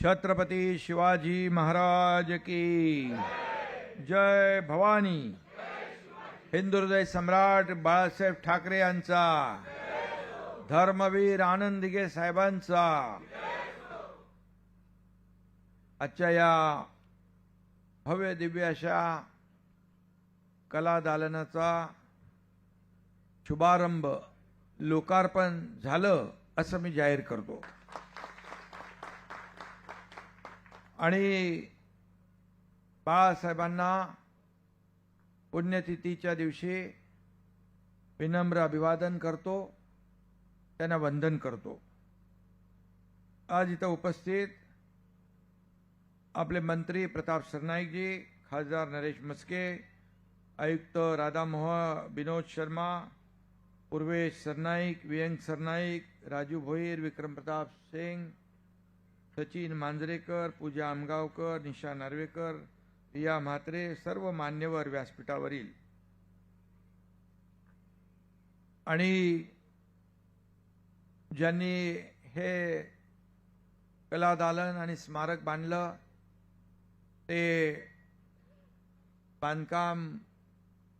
छत्रपती शिवाजी महाराज की। जय भवानी। हिंदुहृदय सम्राट बाळासाहेब ठाकरे यांचा। धर्मवीर आनंद साहेबांचा। आजच्या या भव्य दिव्य अशा कला दालनाचा शुभारंभ लोकार्पण झालं असं मी जाहीर करतो. आणि बाळासाहेबांना पुण्यतिथीच्या दिवशी विनम्र अभिवादन करतो त्यांना वंदन करतो. आज इथं उपस्थित आपले मंत्री प्रताप सरनाईकजी खासदार नरेश मस्के आयुक्त राधामोह विनोद शर्मा पूर्वेश सरनाईक वियंग सरनाईक राजू भोईर विक्रम प्रताप सिंग सचिन मांजरेकर पूजा आमगावकर निशा नार्वेकर रिया म्हात्रे सर्व मान्यवर व्यासपीठावरील. आणि ज्यांनी हे कला दालन आणि स्मारक बांधलं ते बांधकाम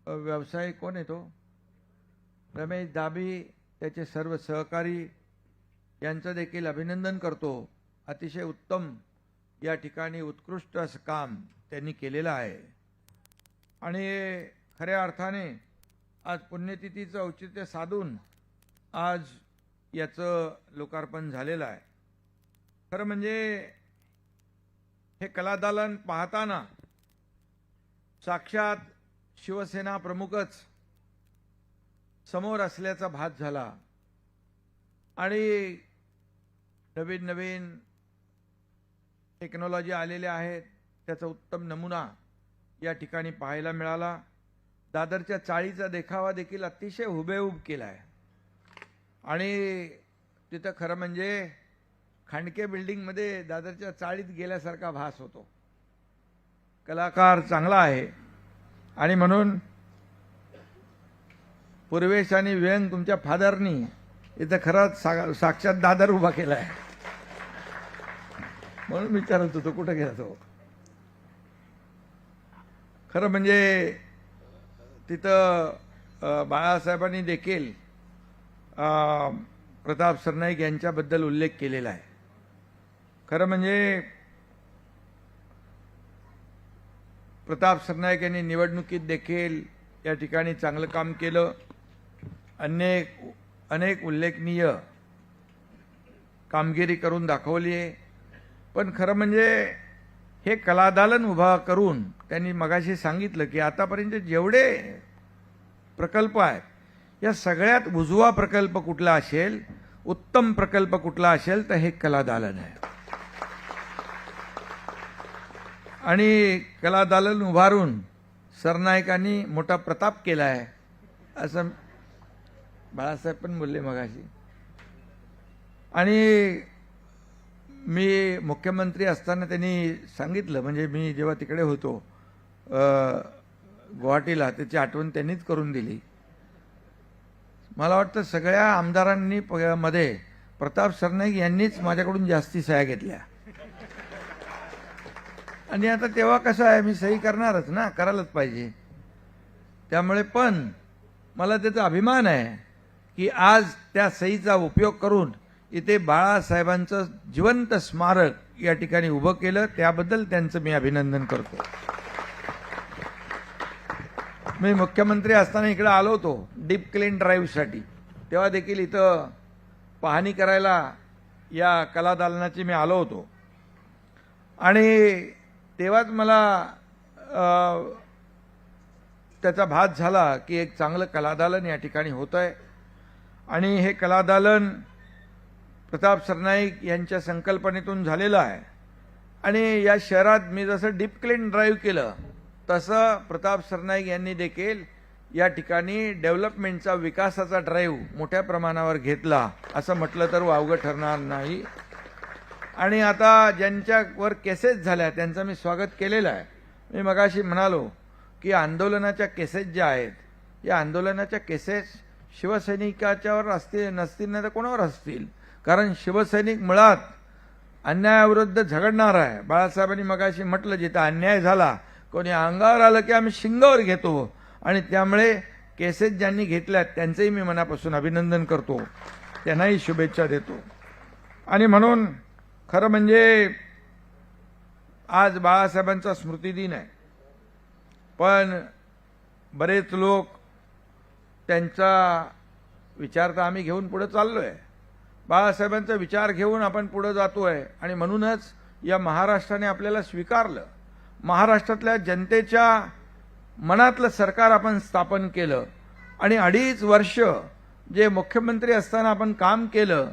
व्यवसाय कोण येतो रमेश दाबी त्याचे सर्व सहकारी यांचं देखील अभिनंदन करतो. अतिशय उत्तम या ठिकाणी उत्कृष्ट असं काम त्यांनी केलेलं आहे. आणि खऱ्या अर्थाने आज पुण्यतिथीचं औचित्य साधून आज याचं लोकार्पण झालेलं आहे. खरं म्हणजे हे कलादालन पाहताना साक्षात शिवसेना प्रमुखच समोर असल्याचा भास झाला. आणि नवीन नवीन टेक्नॉलॉजी आलेल्या आहेत त्याचा उत्तम नमुना या ठिकाणी पाहायला मिळाला. दादरच्या चाळीचा देखावा देखील अतिशय हुबेहूब केला आहे आणि तिथं खरं म्हणजे खांडके बिल्डिंगमध्ये दादरच्या चाळीत गेल्यासारखा भास होतो. कलाकार चांगला आहे. आणि म्हणून पूर्वेश आणि व्यंग तुमच्या फादरनी इथं खरंच सा साक्षात दादर उभा केला आहे म्हणून विचारत होतो कुठं गेला तो हो? खरं म्हणजे तिथं बाळासाहेबांनी देखील प्रताप सरनाईक यांच्याबद्दल उल्लेख केलेला आहे. खरं म्हणजे प्रताप सरनाईक यांनी निवडणुकीत देखील या ठिकाणी चांगलं काम केलं. अनेक अनेक उल्लेखनीय कामगिरी करून दाखवली आहे. पण खरं म्हणजे हे कलादालन उभा करून त्यांनी मगाशी सांगितलं की आतापर्यंत जेवढे प्रकल्प आहेत या सगळ्यात उजवा प्रकल्प कुठला असेल उत्तम प्रकल्प कुठला असेल तर हे कलादालन आहे. आणि कलादालन उभारून सरनायकांनी मोठा प्रताप केला आहे असं बाळासाहेब पण बोलले मगाशी. आणि मी मुख्यमंत्री असताना त्यांनी सांगितलं म्हणजे मी जेव्हा तिकडे होतो गुवाहाटीला त्याची आठवण त्यांनीच करून दिली. मला वाटतं सगळ्या आमदारांनी प- मध्ये प्रताप सरनाईक यांनीच माझ्याकडून जास्ती सह्या घेतल्या. आणि आता तेव्हा कसं आहे मी सही करणारच ना करायलाच पाहिजे. त्यामुळे पण मला त्याचा अभिमान आहे की आज त्या सहीचा उपयोग करून इथे बाळासाहेबांचं जिवंत स्मारक या ठिकाणी उभं केलं त्याबद्दल त्यांचं मी अभिनंदन करतो. मी मुख्यमंत्री असताना इकडे आलो होतो डीप क्लीन ड्राईव्हसाठी. तेव्हा देखील इथं पाहणी करायला या कलादालनाची मी आलो होतो. आणि तेव्हाच मला त्याचा भास झाला की एक चांगलं कलादालन या ठिकाणी होतं आहे आणि हे कलादालन प्रताप सरनाईक यांच्या संकल्पनेतून झालेलं आहे. आणि या शहरात मी जसं डीप क्लीन ड्राईव्ह केलं तसं प्रताप सरनाईक यांनी देखील या ठिकाणी डेव्हलपमेंटचा विकासाचा ड्राईव्ह मोठ्या प्रमाणावर घेतला असं म्हटलं तर वावगं ठरणार नाही. आणि आता ज्यांच्यावर केसेस झाल्या त्यांचं मी स्वागत केलेलं आहे. मी मगाशी म्हणालो की आंदोलनाच्या केसेस ज्या आहेत या आंदोलनाच्या केसेस शिवसैनिकाच्यावर असतील नसतील नाही तर कोणावर असतील? कारण शिवसैनिक मुळात अन्यायाविरुद्ध झगडणार आहे. बाळासाहेबांनी मगाशी म्हटलं जिथं अन्याय झाला कोणी अंगावर आलं की आम्ही शिंगावर घेतो. आणि त्यामुळे केसेस ज्यांनी घेतल्यात त्यांचंही मी मनापासून अभिनंदन करतो. त्यांनाही शुभेच्छा देतो. आणि म्हणून खरं म्हणजे आज बाळासाहेबांचा स्मृतिदिन आहे. पण बरेच लोक त्यांचा विचार तर आम्ही घेऊन पुढे चाललो आहे बाळासाहेबांचा विचार घेऊन आपण पुढं जातो आहे आणि म्हणूनच या महाराष्ट्राने आपल्याला स्वीकारलं. महाराष्ट्रातल्या जनतेच्या मनातलं सरकार आपण स्थापन केलं. आणि अडीच वर्ष जे मुख्यमंत्री असताना आपण काम केलं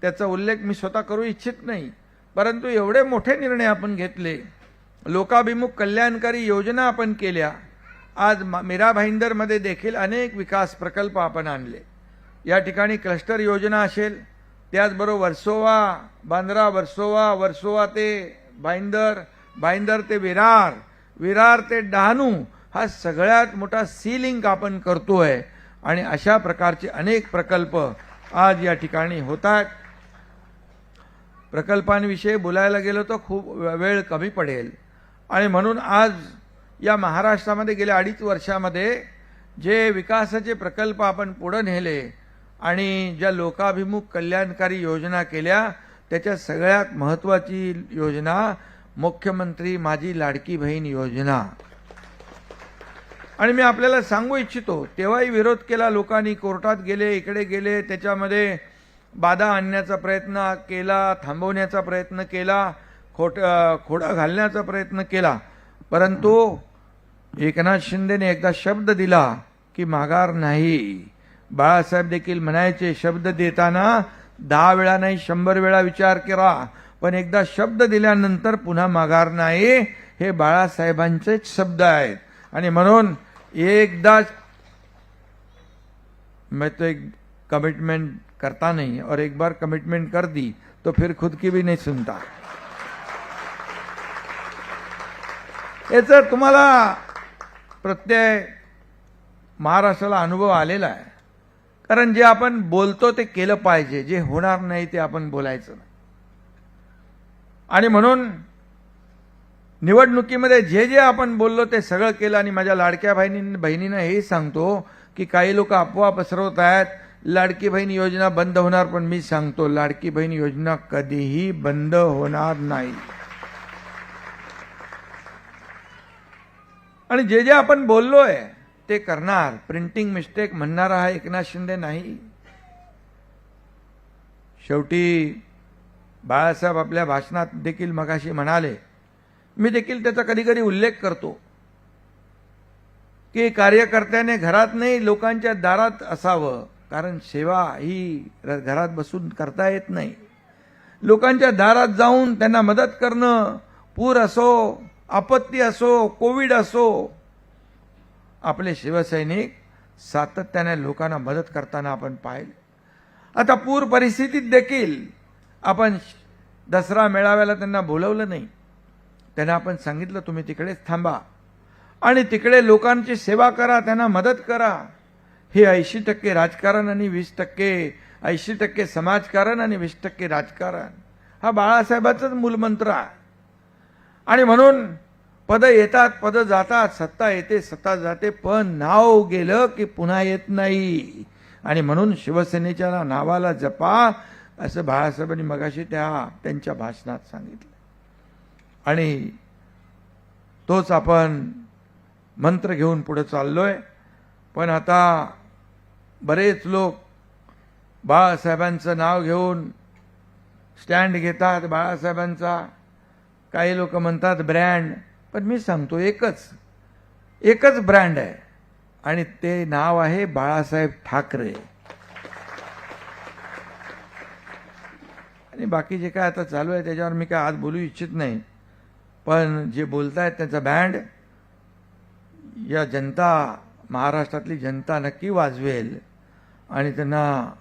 त्याचा उल्लेख मी स्वतः करू इच्छित नाही. परंतु एवढे मोठे निर्णय आपण घेतले. लोकाभिमुख कल्याणकारी योजना आपण केल्या. आज मा- मीरा भाईंदरमध्ये देखील अनेक विकास प्रकल्प आपण आणले. या ठिकाणी क्लस्टर योजना असेल त्याचबरोबर वर्सोवा बांद्रा वर्सोवा वर्सोवा ते भाईंदर भाईंदर ते विरार विरार ते डहाणू हा सगळ्यात मोठा सी लिंक आपण आहे आणि अशा प्रकारचे अनेक प्रकल्प आज या ठिकाणी होत आहेत प्रकल्पांविषयी बोलायला गेलो तर खूप वेळ कमी पडेल. आणि म्हणून आज या महाराष्ट्रामध्ये गेल्या अडीच वर्षामध्ये जे विकासाचे प्रकल्प आपण पुढं नेले आणि ज्या लोकाभिमुख कल्याणकारी योजना केल्या त्याच्या सगळ्यात महत्वाची योजना मुख्यमंत्री माझी लाडकी बहीण योजना. आणि मी आपल्याला सांगू इच्छितो तेव्हाही विरोध केला लोकांनी कोर्टात गेले इकडे गेले त्याच्यामध्ये बाधा आणण्याचा प्रयत्न केला थांबवण्याचा प्रयत्न केला खोट खोडा घालण्याचा प्रयत्न केला. परंतु एकनाथ शिंदेने एकदा शब्द दिला की माघार नाही. बाळासाहेब देखील म्हणायचे शब्द देताना दहा वेळा नाही शंभर वेळा विचार करा. पण एकदा शब्द दिल्यानंतर पुन्हा माघार नाही हे बाळासाहेबांचेच शब्द आहेत. आणि म्हणून एकदा मैं तो एक कमिटमेंट करता नहीं और एक बार कमिटमेंट कर दी तो फिर खुद की भी नहीं सुनता. याचा तुम्हाला प्रत्यय महाराष्ट्राला अनुभव आलेला आहे कारण जे आपण बोलतो ते केलं पाहिजे जे होणार नाही ते आपण बोलायचं नाही. आणि म्हणून निवडणुकीमध्ये जे जे आपण बोललो ते सगळं केलं आणि माझ्या लाडक्या बहिणी बहिणीनं हेही सांगतो की काही लोक अफवा पसरवत आहेत लाडकी बहीण योजना बंद होणार पण मी सांगतो लाडकी बहीण योजना कधीही बंद होणार नाही. आणि जे जे आपण बोललोय ते करणार. प्रिंटिंग मिस्टेक म्हणणारा हा एकनाथ शिंदे नाही. शेवटी बाळासाहेब आपल्या भाषणात देखील मगाशी म्हणाले. मी देखील त्याचा कधी कधी उल्लेख करतो. की कार्यकर्त्याने घरात नाही लोकांच्या दारात असावं. कारण सेवा ही घरात बसून करता येत नाही. लोकांच्या दारात जाऊन त्यांना मदत करणं पूर असो आपत्ती असो कोविड असो आपले शिवसैनिक सातत्याने लोकांना मदत करताना आपण पाहिले. आता पूर परिस्थितीत देखील आपण दसरा मेळाव्याला त्यांना बोलवलं नाही. त्यांना आपण सांगितलं तुम्ही तिकडेच थांबा आणि तिकडे लोकांची सेवा करा त्यांना मदत करा. हे ऐंशी टक्के राजकारण आणि वीस टक्के ऐंशी टक्के समाजकारण आणि वीस टक्के राजकारण. हा बाळासाहेबांचाच मूलमंत्र आहे. आणि म्हणून पद येतात पद जातात सत्ता येते सत्ता जाते पण नाव गेलं की पुन्हा येत नाही. आणि म्हणून शिवसेनेच्या नावाला जपा असं बाळासाहेबांनी मगाशी त्या त्यांच्या भाषणात सांगितलं. आणि तोच आपण मंत्र घेऊन पुढे चाललोय. पण आता बरेच लोक बाळासाहेबांचं नाव घेऊन स्टँड घेतात बाळासाहेबांचा. काही लोक म्हणतात ब्रँड. पण मी सांगतो एकच एकच ब्रँड आहे. आणि ते नाव आहे बाळासाहेब ठाकरे. आणि बाकी जे काय आता चालू आहे त्याच्यावर मी काय आज बोलू इच्छित नाही. पण जे बोलतायत त्यांचा बँड या जनता महाराष्ट्रातली जनता नक्की वाजवेल. आणि त्यांना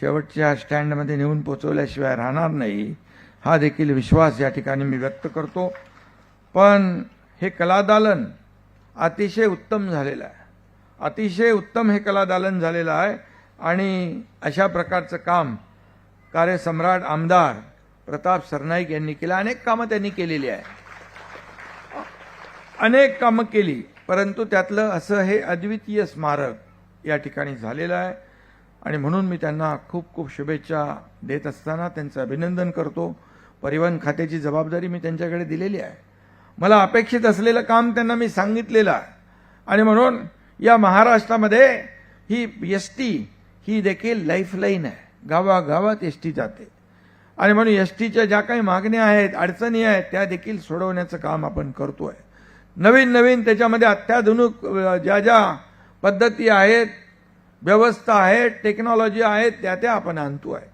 शेवटच्या स्टँडमध्ये नेऊन पोचवल्याशिवाय राहणार नाही. हा देखील विश्वास या ठिकाणी मी व्यक्त करतो. पण हे कलादालन अतिशय उत्तम झालेलं आहे. अतिशय उत्तम हे कलादालन झालेलं आहे आणि अशा प्रकारचं काम कार्यसम्राट आमदार प्रताप सरनाईक यांनी केलं. अनेक कामं त्यांनी केलेली आहे. अनेक कामं केली परंतु त्यातलं असं हे अद्वितीय स्मारक या ठिकाणी झालेलं आहे. आणि म्हणून मी त्यांना खूप खूप शुभेच्छा देत असताना त्यांचं अभिनंदन करतो. परिवहन खात्याची जबाबदारी मी त्यांच्याकडे दिलेली आहे. मला अपेक्षित असलेलं काम त्यांना मी सांगितलेलं आहे. आणि म्हणून या महाराष्ट्रामध्ये ही एस टी ही देखील लाईफलाईन आहे. गावागावात एस टी जाते. आणि म्हणून एस टीच्या ज्या काही मागण्या आहेत अडचणी आहेत त्या देखील सोडवण्याचं काम आपण करतो आहे नवीन नवीन त्याच्यामध्ये अत्याधुनिक ज्या ज्या पद्धती आहेत व्यवस्था आहेत टेक्नॉलॉजी आहेत त्या त्या आपण आणतो आहे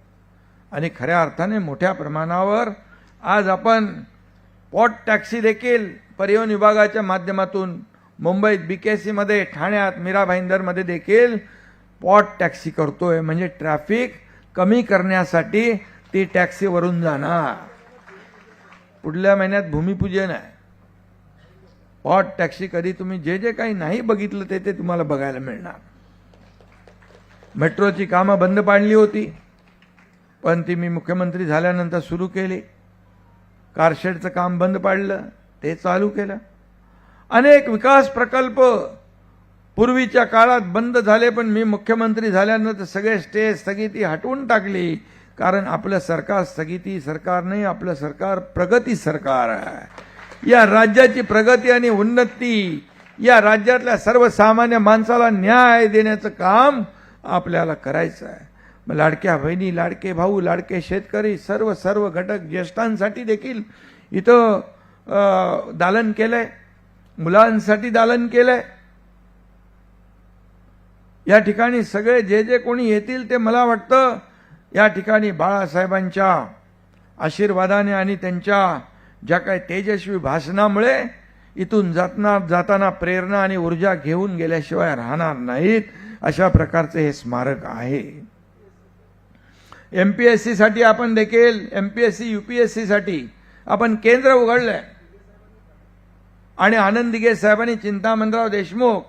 आणि खऱ्या अर्थाने मोठ्या प्रमाणावर आज आपण पॉट टॅक्सी देखील परिवहन विभागाच्या माध्यमातून मुंबईत बीकेसीमध्ये ठाण्यात मीरा भाईंदरमध्ये देखील पॉट टॅक्सी करतोय. म्हणजे ट्रॅफिक कमी करण्यासाठी ती टॅक्सीवरून जाणार. पुढल्या महिन्यात भूमिपूजन आहे. पॉट टॅक्सी कधी तुम्ही जे जे काही नाही बघितलं ते ते तुम्हाला बघायला मिळणार. मेट्रोची कामं बंद पाडली होती पण ती मी मुख्यमंत्री झाल्यानंतर सुरू केली. कारशेडचं काम बंद पाडलं ते चालू केलं. अनेक विकास प्रकल्प पूर्वीच्या काळात बंद झाले पण मी मुख्यमंत्री झाल्यानंतर सगळे स्टे स्थगिती हटवून टाकली. कारण आपलं सरकार स्थगिती सरकार नाही आपलं सरकार प्रगती सरकार आहे. या राज्याची प्रगती आणि उन्नती या राज्यातल्या सर्वसामान्य माणसाला न्याय देण्याचं काम आपल्याला करायचं आहे. लाडक्या बहिणी लाडके भाऊ लाडके शेतकरी सर्व सर्व घटक ज्येष्ठांसाठी देखील इथं दालन दालन केलंय. मुलांसाठी दालन केलंय. या ठिकाणी सगळे जे जे कोणी येतील ते मला वाटतं या ठिकाणी बाळासाहेबांच्या आशीर्वादाने आणि त्यांच्या ज्या काही तेजस्वी भाषणामुळे इथून जातना जाताना प्रेरणा आणि ऊर्जा घेऊन गेल्याशिवाय राहणार नाहीत अशा प्रकारचे हे स्मारक आहे. एम पी एससाठी आपण देखील M P S C U P एससाठी आपण केंद्र उघडलं आहे आणि आनंद दिघे साहेबांनी Chintamanrao Deshmukh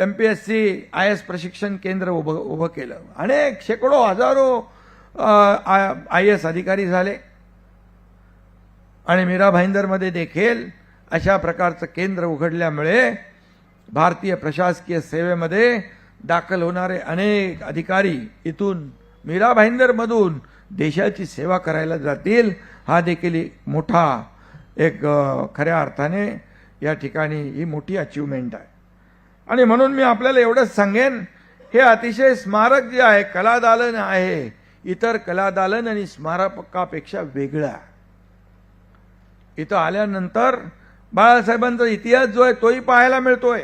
M P S C I S प्रशिक्षण केंद्र उभं उभं केलं. अनेक शेकडो हजारो आय एस अधिकारी झाले. आणि मीरा भाईंदरमध्ये देखील अशा प्रकारचं केंद्र उघडल्यामुळे भारतीय प्रशासकीय सेवेमध्ये दाखल होणारे अनेक अधिकारी इथून मीरा भाईंदरमधून देशाची सेवा करायला जातील हा देखील एक मोठा एक खऱ्या अर्थाने या ठिकाणी ही मोठी अचिव्हमेंट आहे. आणि म्हणून मी आपल्याला एवढंच सांगेन हे अतिशय स्मारक जे आहे कलादालन आहे इतर कलादालन आणि स्मारकापेक्षा वेगळं आहे. इथं आल्यानंतर बाळासाहेबांचा इतिहास जो आहे तोही पाहायला मिळतोय.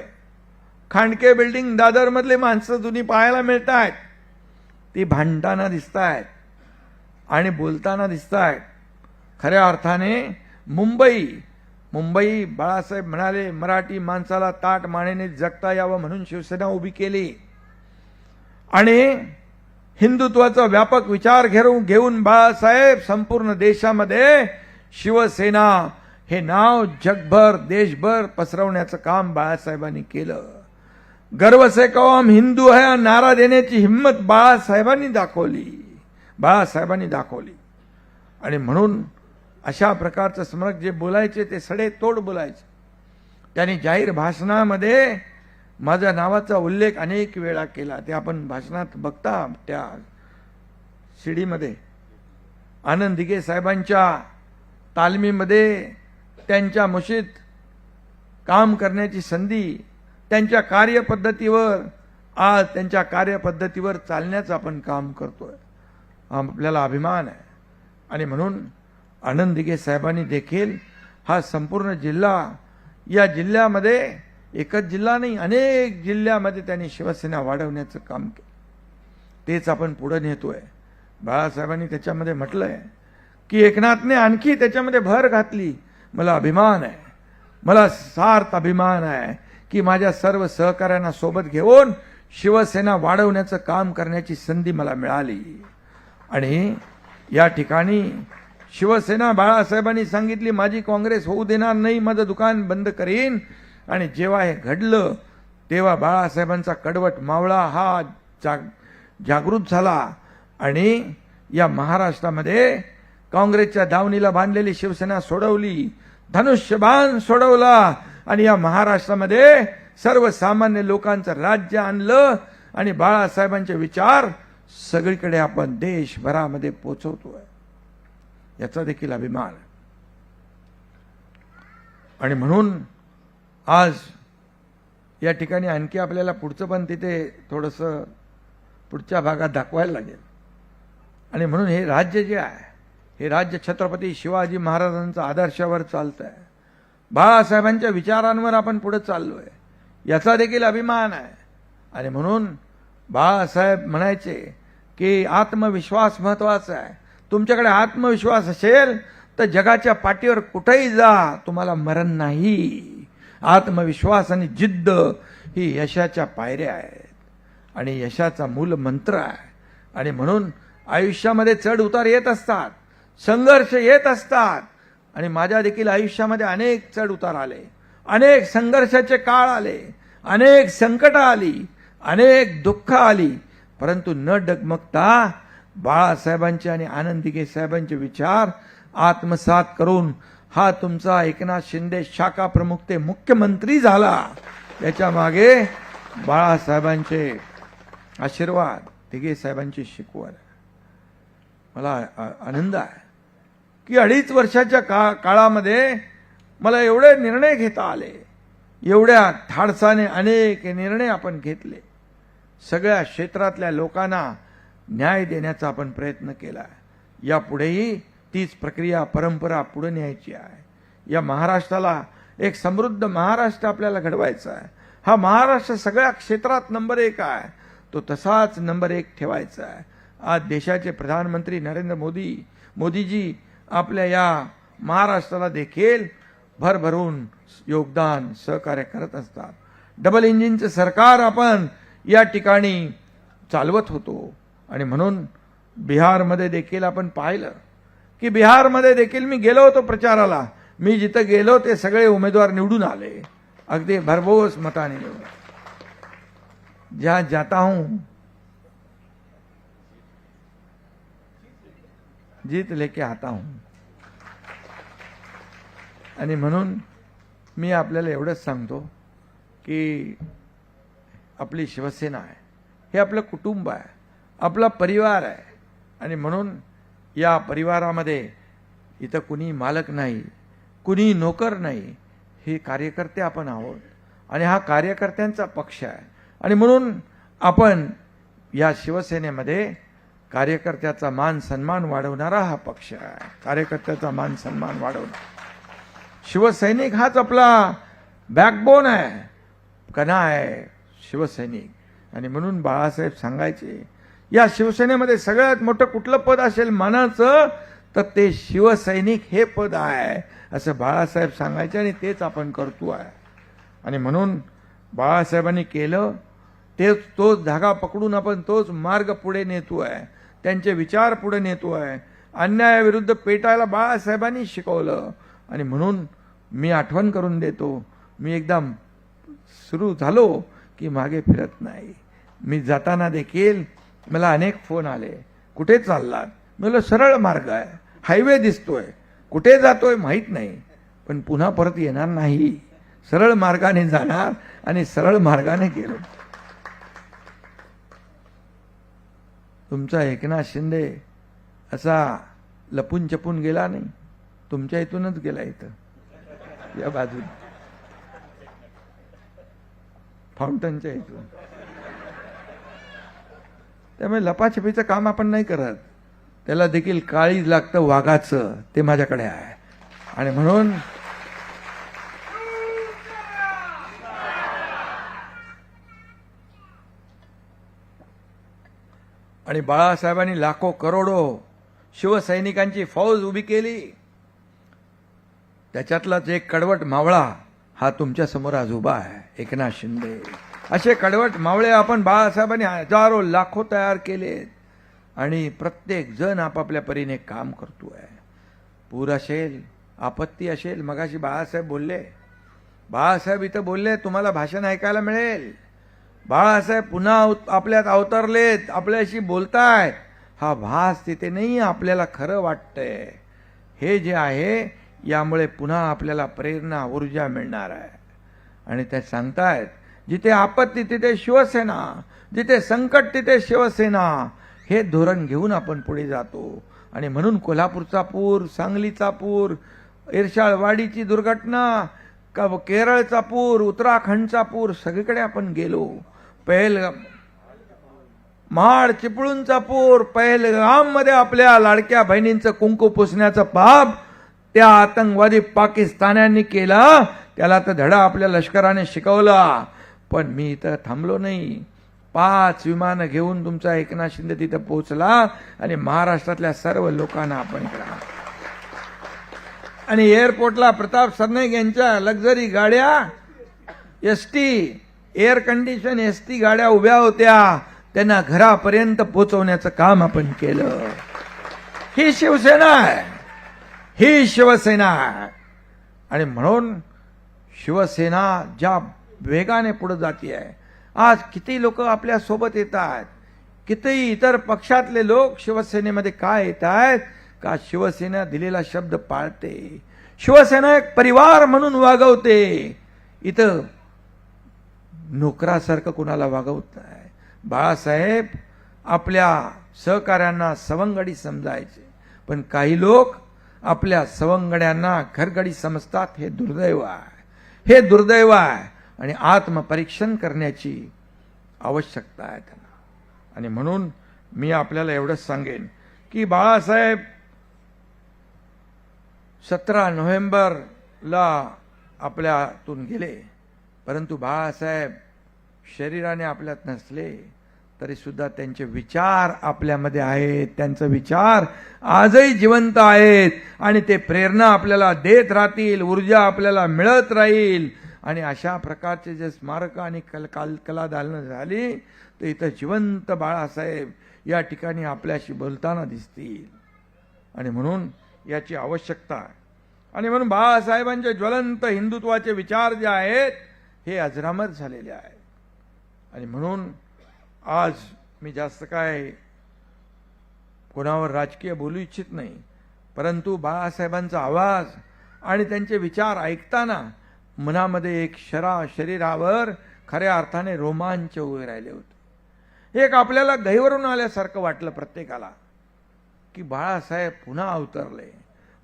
खांडके बिल्डिंग दादरमधले माणसं जुनी पाहायला मिळत आहेत ती भांडताना दिसत आहेत आणि बोलताना दिसत आहेत खऱ्या अर्थाने मुंबई मुंबई बाळासाहेब म्हणाले मराठी माणसाला ताट मानेने जगता यावं म्हणून शिवसेना उभी केली. आणि हिंदुत्वाचा व्यापक विचार घेऊन घेऊन बाळासाहेब संपूर्ण देशामध्ये शिवसेना हे नाव जगभर देशभर पसरवण्याचं काम बाळासाहेबांनी केलं. गर्व से कहो हम हिंदू है नारा देण्याची हिंमत बाळासाहेबांनी दाखवली. बाळासाहेबांनी दाखवली. आणि म्हणून अशा प्रकारचं स्मरक जे बोलायचे ते सडे तोड बोलायचे. त्यांनी जाहीर भाषणामध्ये माझ्या नावाचा उल्लेख अनेक वेळा केला. ते आपण भाषणात बघता त्या शिडीमध्ये. आनंद दिघे साहेबांच्या तालमीमध्ये त्यांच्या मुशीत काम करण्याची संधी त्यांच्या कार्यपद्धतीवर आज त्यांच्या कार्यपद्धतीवर चालण्याचं आपण काम करतोय. आपल्याला अभिमान आहे. आणि म्हणून आनंद दिघे साहेबांनी देखील हा संपूर्ण जिल्हा या जिल्ह्यामध्ये एकच जिल्हा नाही अनेक जिल्ह्यामध्ये त्यांनी शिवसेना वाढवण्याचं काम केलं. तेच आपण पुढे नेतोय. बाळासाहेबांनी त्याच्यामध्ये म्हटलंय की एकनाथने आणखी त्याच्यामध्ये भर घातली. मला अभिमान आहे. मला सार्थ अभिमान आहे. की माझ्या सर्व सहकाऱ्यांना सोबत घेऊन शिवसेना वाढवण्याचं काम करण्याची संधी मला मिळाली. आणि या ठिकाणी शिवसेना बाळासाहेबांनी सांगितली माझी काँग्रेस होऊ देणार नाही माझं दुकान बंद करीन. आणि जेव्हा हे घडलं तेव्हा बाळासाहेबांचा कडवट मावळा हा जाग जागृत झाला. आणि या महाराष्ट्रामध्ये काँग्रेसच्या दावणीला बांधलेली शिवसेना सोडवली धनुष्यबाण सोडवला. आणि या महाराष्ट्रामध्ये सर्वसामान्य लोकांचं राज्य आणलं आणि बाळासाहेबांचे विचार सगळीकडे आपण देशभरामध्ये पोचवतोय. याचा देखील अभिमान आणि म्हणून आज या ठिकाणी आणखी आपल्याला पुढचं पण तिथे थोडंसं पुढच्या भागात दाखवायला लागेल. आणि म्हणून हे राज्य जे आहे हे राज्य छत्रपती शिवाजी महाराजांचा आदर्शावर चालतं आहे बाळासाहेबांच्या विचारांवर आपण पुढे चाललोय. याचा देखील अभिमान आहे. आणि म्हणून बाळासाहेब म्हणायचे की आत्मविश्वास महत्त्वाचा आहे. तुमच्याकडे आत्मविश्वास असेल तर जगाच्या पाठीवर कुठेही जा तुम्हाला मरण नाही. आत्मविश्वास आणि जिद्द ही यशाच्या पायऱ्या आहेत. आणि यशाचा मूल मंत्र आहे. आणि म्हणून आयुष्यामध्ये चढ उतार येत असतात संघर्ष येत असतात. आणि माझ्या देखील आयुष्यामध्ये अनेक चढ उतार आले. अनेक संघर्षाचे काळ आले. अनेक संकटं आली. अनेक दुःख आली. परंतु न डगमगता बाळासाहेबांचे आणि आनंदिके साहेबांचे विचार आत्मसात करून हा तुमचा एकनाथ शिंदे शाखा प्रमुख ते मुख्यमंत्री झाला. याच्या मागे बाळासाहेबांचे आशीर्वाद दिगे साहेबांची शिकवण. आहे. मला आनंद आहे. की अडीच वर्षाच्या का काळामध्ये मला एवढे निर्णय घेता आले. एवढ्या धाडसाने अनेक निर्णय आपण घेतले. सगळ्या क्षेत्रातल्या लोकांना न्याय देण्याचा आपण प्रयत्न केला. यापुढेही तीच प्रक्रिया परंपरा पुढे न्यायची आहे. या महाराष्ट्राला एक समृद्ध महाराष्ट्र आपल्याला घडवायचा आहे. हा महाराष्ट्र सगळ्या क्षेत्रात नंबर एक आहे. तो तसाच नंबर एक ठेवायचा आहे. आज देशाचे प्रधानमंत्री नरेंद्र मोदी मोदीजी आपल्या या महाराष्ट्राला देखील भरभरून योगदान सहकार्य करत असतात. डबल इंजिनचं सरकार आपण या ठिकाणी चालवत होतो. आणि म्हणून बिहारमध्ये देखील आपण पाहिलं की बिहारमध्ये देखील मी गेलो होतो प्रचाराला. मी जिथं गेलो ते सगळे उमेदवार निवडून आले. अगदी भरभोस मताने निवडून ज्या जाता हूं जीत लेके आता हूं. आणि म्हणून मी आपल्याला एवढंच सांगतो की आपली शिवसेना आहे. हे आपलं कुटुंब आहे. आपला परिवार आहे. आणि म्हणून या परिवारामध्ये इथं कुणी मालक नाही कुणी नोकर नाही हे कार्यकर्ते आपण आहोत. आणि हा कार्यकर्त्यांचा पक्ष आहे. आणि म्हणून आपण या शिवसेनेमध्ये कार्यकर्त्याचा मान सन्मान वाढवणारा हा पक्ष आहे. कार्यकर्त्याचा मान सन्मान वाढवणारा शिवसैनिक हाच आपला बॅकबोन आहे. कणा आहे शिवसैनिक. आणि म्हणून बाळासाहेब सांगायचे या शिवसेनेमध्ये सगळ्यात मोठं कुठलं पद असेल मानाचं तर ते शिवसैनिक हे पद आहे असं बाळासाहेब सांगायचे आणि तेच आपण करतो आहे. आणि म्हणून बाळासाहेबांनी केलं तेच तोच धागा पकडून आपण तोच मार्ग पुढे नेतो आहे. त्यांचे विचार पुढे नेतो आहे. अन्यायाविरुद्ध पेटायला बाळासाहेबांनी शिकवलं. आणि म्हणून मी आठवण करून देतो. मी एकदा सुरू झालो की मागे फिरत नाही. मी जाताना देखील मला अनेक फोन आले. कुठे चाललात? मला सरळ मार्ग आहे. हायवे दिसतोय. कुठे जातोय माहीत नाही. पण पुन्हा परत येणार नाही. सरळ मार्गाने जाणार आणि सरळ मार्गाने गेलो. तुमचा एकनाथ शिंदे असा लपून चपून गेला नाही. तुमच्या इथूनच गेला इथं. या बाजून. फाउंटनच्या इथून. त्यामुळे लपाछपीचं काम आपण नाही करत. त्याला देखील काळीज लागतं वाघाचं. ते माझ्याकडे आहे. आणि म्हणून आणि बाळासाहेबांनी लाखो करोडो शिवसैनिकांची फौज उभी केली. त्याच्यातलाच एक कडवट मावळा हा तुमच्यासमोर आज उभा आहे. एकनाथ शिंदे. असे कडवट मावळे आपण बाळासाहेबांनी हजारो लाखो तयार केलेत. आणि प्रत्येक जण आपापल्या परीने काम करतो आहे पूर असेल आपत्ती असेल मगाशी बाळासाहेब बोलले. बाळासाहेब इथं बोलले तुम्हाला भाषण ऐकायला मिळेल. बाळासाहेब पुन्हा आपल्यात अवतरलेत आपल्याशी बोलतायत हा भास तिथे नाही आपल्याला खरं वाटतंय. हे जे आहे यामुळे पुन्हा आपल्याला प्रेरणा ऊर्जा मिळणार आहे. आणि ते सांगतायत जिथे आपत्ती तिथे शिवसेना जिथे संकट तिथे शिवसेना हे धोरण घेऊन आपण पुढे जातो. आणि म्हणून कोल्हापूरचा पूर सांगलीचा पूर इरशाळवाडीची दुर्घटना का केरळचा पूर उत्तराखंडचा पूर सगळीकडे आपण गेलो. पहल महाड चिपळूणचा पूर पहलगाममध्ये आपल्या लाडक्या बहिणींचं कुंकू पुसण्याचं पाप त्या आतंकवादी पाकिस्तान्यांनी केला. त्याला तर धडा आपल्या लष्कराने शिकवला. पण मी इथं थांबलो नाही. पाच विमानं घेऊन तुमचा एकनाथ शिंदे तिथं पोहोचला आणि महाराष्ट्रातल्या सर्व लोकांना आपण करा. आणि एअरपोर्टला प्रताप सरनाईक यांच्या लक्झरी गाड्या S T air condition S T गाड्या उभ्या होत्या. त्यांना घरापर्यंत पोचवण्याचं काम आपण केलं. ही शिवसेना आहे. ही शिवसेना आहे. आणि म्हणून शिवसेना ज्या वेगाने पुढे जाते आहे. आज किती लोक आपल्यासोबत येत आहेत किती इतर पक्षातले लोक शिवसेनेमध्ये काय येत आहेत का शिवसेना दिलेला शब्द पाळते? शिवसेना एक परिवार म्हणून वागवते. इथं नोकरासारखं कुणाला वागवत नाही? बाळासाहेब आपल्या सहकाऱ्यांना सवंगडी समजायचे. पण काही लोक आपल्या सवंगड्यांना घरगडी समजतात. हे दुर्दैव आहे. हे दुर्दैव आहे. आणि आत्मपरीक्षण करण्याची आवश्यकता आहे त्यांना. आणि म्हणून मी आपल्याला एवढंच सांगेन की बाळासाहेब सतरा नोव्हेंबरला आपल्यातून गेले. परंतु बाळासाहेब शरीराने आपल्यात नसले तरीसुद्धा त्यांचे विचार आपल्यामध्ये आहेत. त्यांचे विचार आजही जिवंत आहेत आणि ते प्रेरणा आपल्याला देत राहतील ऊर्जा आपल्याला मिळत राहील. आणि अशा प्रकारचे जे स्मारक आणि कल काल कला दालनं झाली तर इथं जिवंत बाळासाहेब या ठिकाणी आपल्याशी बोलताना दिसतील. आणि म्हणून याची आवश्यकता आहे. आणि म्हणून बाळासाहेबांचे ज्वलंत हिंदुत्वाचे विचार जे आहेत हे अजरामर झालेले आहेत. आणि म्हणून आज मी जास्त काय कोणावर राजकीय बोलू इच्छित नाही परंतु बाळासाहेबांचा आवाज आणि त्यांचे विचार ऐकताना मनामध्ये एक शरा शरीरावर खऱ्या अर्थाने रोमांच उभे राहिले होते. एक आपल्याला गहिवरून आल्यासारखं वाटलं प्रत्येकाला. की बाळासाहेब पुन्हा अवतरले.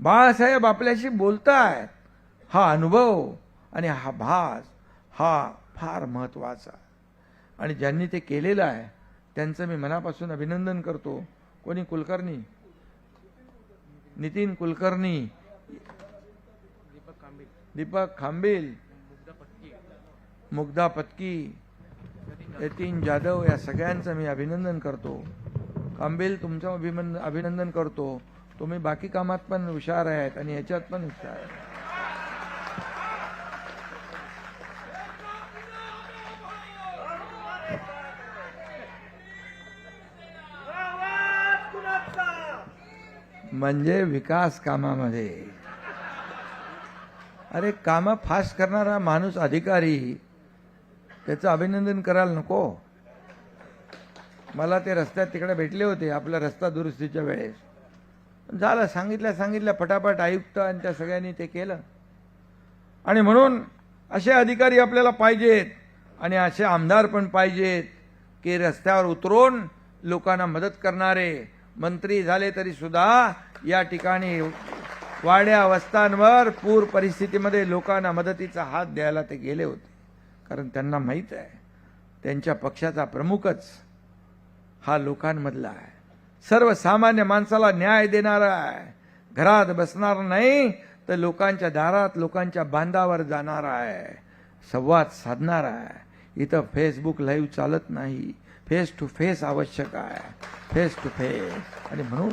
बाळासाहेब आपल्याशी बोलतायत हा अनुभव आणि हा भास हा फार महत्त्वाचा आणि ज्यांनी ते केलेलं आहे त्यांचं मी मनापासून अभिनंदन करतो. कोणी कुलकर्णी? नितीन कुलकर्णी. दीपक खांबेल. मुग्धा पत्की. यतीन जाधव या सगळ्यांचं मी अभिनंदन करतो. अंबिल तुमचं अभिमन अभिनंदन करतो. तुम्ही बाकी कामात पण हुशार आहेत आणि याच्यात पण हुशार आहे म्हणजे विकास कामामध्ये. अरे कामं फास्ट करणारा माणूस अधिकारी त्याचं अभिनंदन करायला नको. मला ते रस्त्यात तिकडे भेटले होते आपल्या रस्ता दुरुस्तीच्या वेळेस. झालं सांगितल्या सांगितल्या फटाफट आयुक्त आणि त्या सगळ्यांनी ते केलं. आणि म्हणून असे अधिकारी आपल्याला पाहिजेत आणि असे आमदार पण पाहिजेत की रस्त्यावर उतरून लोकांना मदत करणारे मंत्री झाले तरी सुद्धा या ठिकाणी वाड्या वस्तांवर पूर परिस्थितीमध्ये लोकांना मदतीचा हात द्यायला ते गेले होते. कारण त्यांना माहीत आहे त्यांच्या पक्षाचा प्रमुखच हा लोकांमधला आहे. सर्वसामान्य माणसाला न्याय देणारा आहे. घरात बसणार नाही तर लोकांच्या दारात लोकांच्या बांधावर जाणार आहे. संवाद साधणार आहे. इथं फेसबुक लाईव्ह चालत नाही. फेस टू फेस आवश्यक आहे. फेस टू फेस आणि म्हणून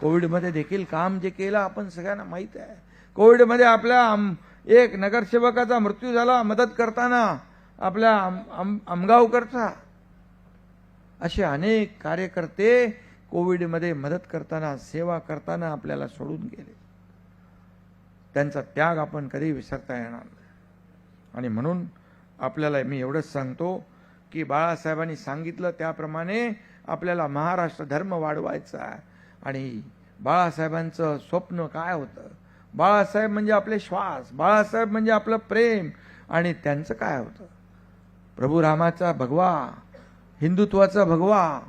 कोविडमध्ये देखील काम जे केलं आपण सगळ्यांना माहीत आहे. कोविडमध्ये आपल्या आम एक नगरसेवकाचा मृत्यू झाला मदत करताना आपल्या आम आम आमगावकरचा. असे अनेक कार्यकर्ते कोविडमध्ये मदत करताना सेवा करताना आपल्याला सोडून गेले. त्यांचा त्याग आपण कधी विसरता येणार नाही. आणि म्हणून आपल्याला मी एवढंच सांगतो की बाळासाहेबांनी सांगितलं त्याप्रमाणे आपल्याला महाराष्ट्र धर्म वाढवायचा आणि बाळासाहेबांचं स्वप्न काय होतं? बाळासाहेब म्हणजे आपले श्वास बाळासाहेब म्हणजे आपलं प्रेम. आणि त्यांचं काय होतं? प्रभू रामाचा भगवा हिंदुत्वाचा भगवा.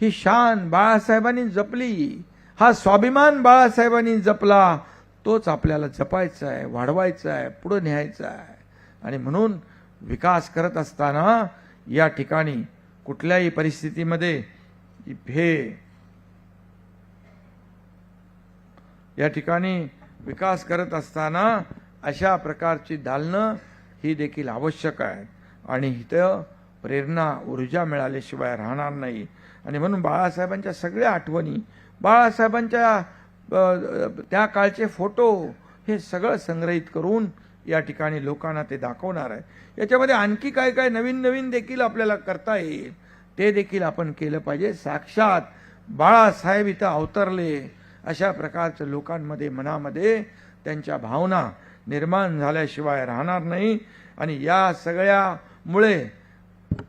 ही शान बाळासाहेबांनी जपली. हा स्वाभिमान बाळासाहेबांनी जपला. तोच आपल्याला जपायचा आहे वाढवायचा आहे पुढे न्यायचा आहे आणि म्हणून विकास करत असताना या ठिकाणी कुठल्याही परिस्थितीमध्ये हे या ठिकाणी विकास करत असताना अशा प्रकारची दालनं ही देखील आवश्यक आहेत. आणि इथं प्रेरणा ऊर्जा मिळाल्याशिवाय राहणार नाही. आणि म्हणून बाळासाहेबांच्या सगळ्या आठवणी बाळासाहेबांच्या त्या काळचे फोटो हे सगळं संग्रहित करून या ठिकाणी लोकांना ते दाखवणार आहे. याच्यामध्ये आणखी काय काय नवीन नवीन देखील आपल्याला करता येईल ते देखील आपण केलं पाहिजे. साक्षात बाळासाहेब इथं अवतरले अशा प्रकारचं लोकांमध्ये मनामध्ये त्यांच्या भावना निर्माण झाल्याशिवाय राहणार नाही. आणि या सगळ्यामुळे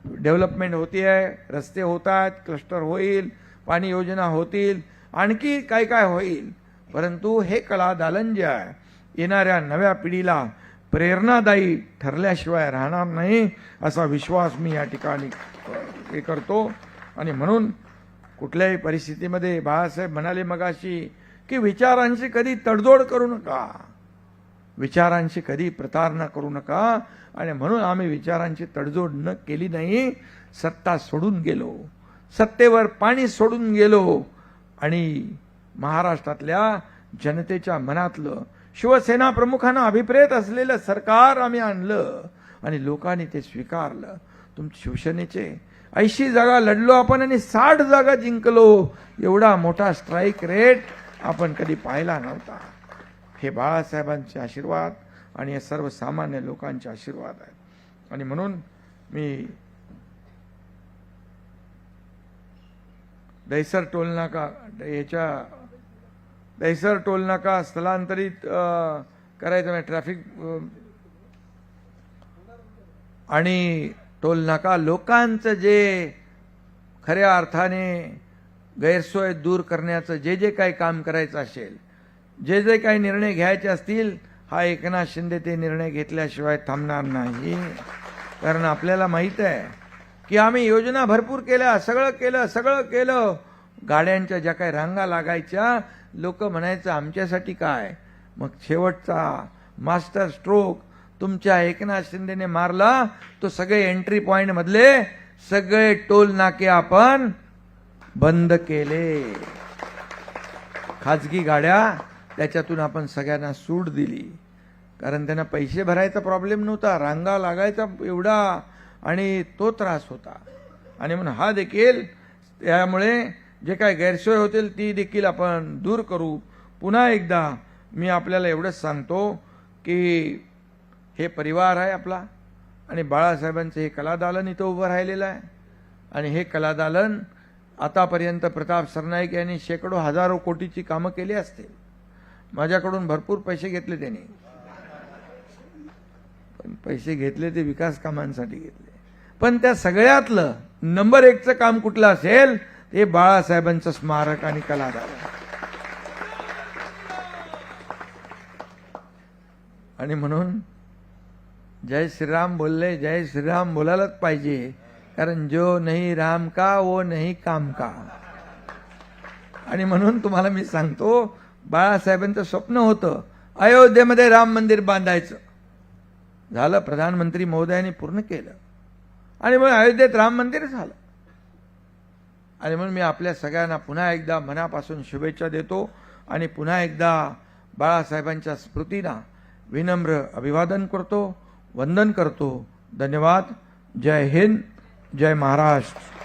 डेव्हलपमेंट होती आहे रस्ते होत आहेत क्लस्टर होईल पाणी योजना होतील आणखी काय काय होईल. परंतु हे कला दालन जे आहे. येणाऱ्या नव्या पिढीला प्रेरणादायी ठरल्याशिवाय राहणार नाही असा विश्वास मी या ठिकाणी हे करतो. आणि म्हणून कुठल्याही परिस्थितीमध्ये बाळासाहेब म्हणाले मगाशी की विचारांशी कधी तडजोड करू नका. विचारांशी कधी प्रतारणा करू नका. आणि म्हणून आम्ही विचारांची तडजोड न केली नाही सत्ता सोडून गेलो. सत्तेवर पाणी सोडून गेलो आणि महाराष्ट्रातल्या जनतेच्या मनातलं शिवसेना प्रमुखांना अभिप्रेत असलेलं सरकार आम्ही आणलं आणि लोकांनी ते स्वीकारलं. तुमच्या शिवसेनेचे ऐंशी जागा लढलो आपण आणि साठ जागा जिंकलो. एवढा मोठा स्ट्राईक रेट आपण कधी पाहिला नव्हता. हे बाळासाहेबांचे आशीर्वाद. आणि हे सर्वसामान्य लोकांचे आशीर्वाद आहेत. आणि म्हणून मी दहिसर टोलनाका याच्या दहिसर टोलनाका स्थलांतरित करायचं म्हणजे ट्रॅफिक आणि टोलनाका लोकांचं जे खऱ्या अर्थाने गैरसोय दूर करण्याचं जे जे काही काम करायचं असेल जे जे काही निर्णय घ्यायचे असतील हा एकनाथ शिंदे ते निर्णय घेतल्याशिवाय थांबणार नाही. कारण आपल्याला माहीत आहे की आम्ही योजना भरपूर केल्या सगळं केलं सगळं केलं. गाड्यांच्या ज्या काही रांगा लागायच्या लोक म्हणायचं आमच्यासाठी काय? मग शेवटचा मास्टर स्ट्रोक तुमच्या एकनाथ शिंदेने मारला. तो सगळे एंट्री पॉइंट मधले सगळे टोल नाके आपण बंद केले. खाजगी गाड्या त्याच्यातून आपण सगळ्यांना सूट दिली. कारण त्यांना पैसे भरायचा प्रॉब्लेम नव्हता रांगा लागायचा एवढा आणि तो त्रास होता. आणि म्हणून हा देखील त्यामुळे जे काय गैरसोय होतील ती देखील आपण दूर करू. पुन्हा एकदा मी आपल्याला एवढंच सांगतो की हे परिवार आहे आपला आणि बाळासाहेबांचं हे कलादालन इथं उभं राहिलेलं आहे. आणि हे कलादालन आतापर्यंत प्रताप सरनाईक यांनी शेकडो हजारो कोटीची कामं केली असतील. माझ्याकडून भरपूर पैसे घेतले त्यांनी. पण पैसे घेतले ते विकास कामांसाठी घेतले. पण त्या सगळ्यातलं नंबर एकचं काम कुठलं असेल ते बाळासाहेबांचं स्मारक आणि कलादार आणि म्हणून जय श्रीराम बोलले जय श्रीराम बोलायलाच पाहिजे कारण जो नाही राम का वो नाही काम का. आणि म्हणून तुम्हाला मी सांगतो बाळासाहेबांचं स्वप्न होतं अयोध्येमध्ये राम मंदिर बांधायचं. झालं प्रधानमंत्री महोदयांनी पूर्ण केलं. आणि मग अयोध्येत राम मंदिर झालं. आणि म्हणून मी आपल्या सगळ्यांना पुन्हा एकदा मनापासून शुभेच्छा देतो आणि पुन्हा एकदा बाळासाहेबांच्या स्मृतींना विनम्र अभिवादन करतो वंदन करतो. धन्यवाद. जय हिंद. जय महाराष्ट्र.